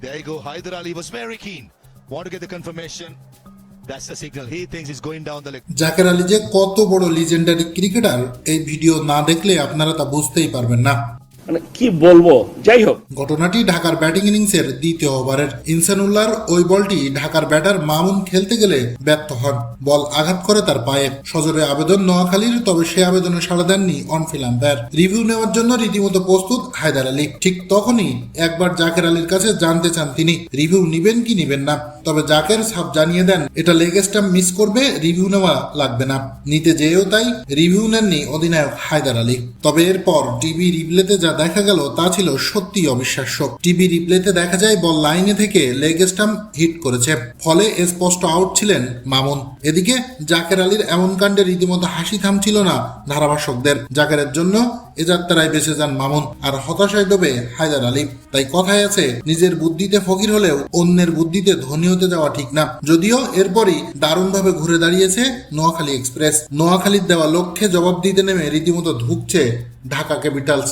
there you go. Hyder Ali was very keen. Want to get the confirmation. That's the signal. He thinks he's going down the leg. Zaker Ali যে কত বড় legendary cricketer এই video না দেখলে আপনারা তা বুঝতেই পারবেন না মানে কি বলব? যাই হোক। ঘটনাটি ঢাকার ব্যাটিং ইনিংসের দ্বিতীয় ওভারের। ইনসানুল্লাহর ওই বলটি ঢাকার ব্যাটার মামুন খেলতে গেলে ব্যর্থ হন। বল আঘাত করে তার পায়ে আবেদন নোয়াখালীর, তবে সে আবেদনে সাড়া দেননি রিভিউ নেওয়ার জন্য রীতিমতো প্রস্তুত হায়দার আলী। ঠিক তখনই একবার জাকের আলীর কাছে জানতে চান তিনি, রিভিউ নিবেন কি নিবেন না। তবে জাকের সাপ জানিয়ে দেন, এটা লেগ স্টাম্প মিস করবে, রিভিউ নেওয়া লাগবে না। নিতে যেয়েও তাই রিভিউ নেননি অধিনায়ক হায়দার আলী। তবে এরপর টিভি রিপ্লেতে যা দেখা গেল, তা ছিল সত্যি অবিশ্বাস্য। টিভি রিপ্লেতে দেখা যায়, বল লাইনে থেকে লেগ স্টাম্প হিট করেছে। ফলে স্পষ্ট আউট ছিলেন মামুন। এদিকে জাকের আলীর এমন কাণ্ডে রীতিমতো হাসি থামছিল না ধারাভাষকদের জাকেরের জন্য এ যাত্রায় বেঁচে যান মামুন আর হতাশায় ডোবে হায়দার আলী। তাই কথায় আছে, নিজের বুদ্ধিতে ফকির হলেও অন্যের বুদ্ধিতে ধনী হতে যাওয়া ঠিক না। যদিও এরপরই দারুণভাবে ঘুরে দাঁড়িয়েছে নোয়াখালী এক্সপ্রেস নোয়াখালীর দেওয়া লক্ষ্যে জবাব দিতে নেমে রীতিমতো ধুকছে ঢাকা ক্যাপিটালস